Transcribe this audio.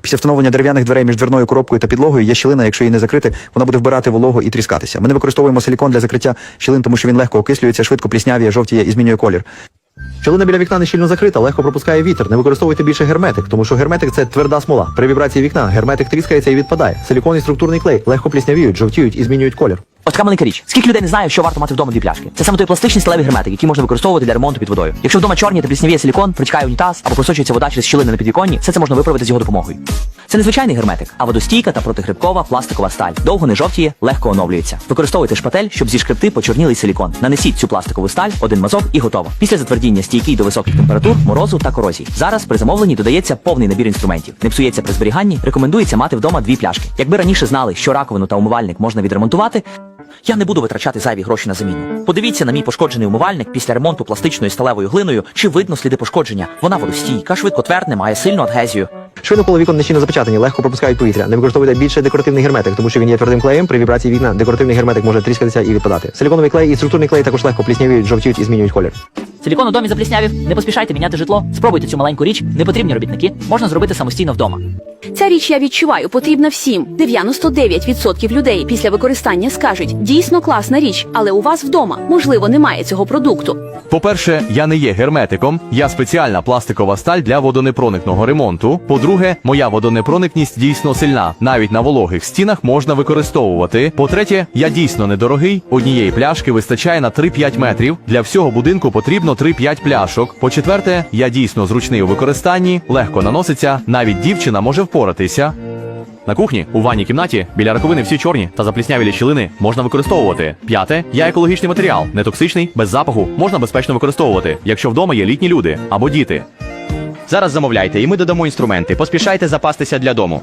Після встановлення дерев'яних дверей між дверною коробкою та підлогою є щілина, якщо її не закрити, вона буде вбирати вологу і тріскатися. Ми не використовуємо силікон для закриття щілин, тому що він легко окислюється, швидко пліснявіє, жовтіє і змінює колір. Щілина біля вікна не щільно закрита, легко пропускає вітер. Не використовуйте більше герметик, тому що герметик це тверда смола. При вібрації вікна герметик тріскається і відпадає. Силікон і структурний клей легко пліснявіють, жовтіють і змінюють колір. От така маленька річ. Скільки людей не знає, що варто мати вдома дві пляшки? Це саме той пластичний сталевий герметик, який можна використовувати для ремонту під водою. Якщо вдома чорні та пліснявіє силікон, протікає унітаз або просочується вода через щілини на підвіконні, все це можна виправити з його допомогою. Це не звичайний герметик, а водостійка та протигрибкова пластикова сталь. Довго не жовтіє, легко оновлюється. Використовуйте шпатель, щоб зі шкребти почорнілий силікон. Нанесіть цю пластикову сталь, один мазок і готово. Після затвердіння стійкий до високих температур, морозу та корозії. Зараз при замовленні додається повний набір інструментів. Не псується при зберіганні, рекомендується мати вдома дві пляшки. Якби раніше знали, що раковину та умивальник можна відремонтувати, я не буду витрачати зайві гроші на заміну. Подивіться на мій пошкоджений умивальник після ремонту пластичною сталевою глиною, чи видно сліди пошкодження. Вона водостійка, швидко твердне, має сильну адгезію. Швидко коло вікон нещільно запечатані, легко пропускають повітря. Не використовуйте більше декоративний герметик, тому що він є твердим клеєм. При вібрації вікна декоративний герметик може тріскатися і відпадати. Силіконовий клей і структурний клей також легко пліснявіють, жовтіють і змінюють колір. Силікон у домі запліснявів. Не поспішайте міняти житло. Спробуйте цю маленьку річ. Не потрібні робітники. Можна зробити самостійно вдома. Ця річ я відчуваю потрібна всім. 99% людей після використання скажуть, дійсно класна річ, але у вас вдома можливо немає цього продукту. По-перше, я не є герметиком, я спеціальна пластикова сталь для водонепроникного ремонту. По-друге, моя водонепроникність дійсно сильна. Навіть на вологих стінах можна використовувати. По-третє, я дійсно недорогий. Однієї пляшки вистачає на 3-5 метрів. Для всього будинку потрібно 3-5 пляшок. По-четверте, я дійсно зручний у використанні, легко наноситься, навіть дівчина може впоратися. На кухні, у ванній кімнаті, біля раковини всі чорні та запліснявілі щілини можна використовувати. П'яте, я екологічний матеріал, не токсичний, без запаху, можна безпечно використовувати, якщо вдома є літні люди або діти. Зараз замовляйте, і ми додамо інструменти. Поспішайте запастися для дому.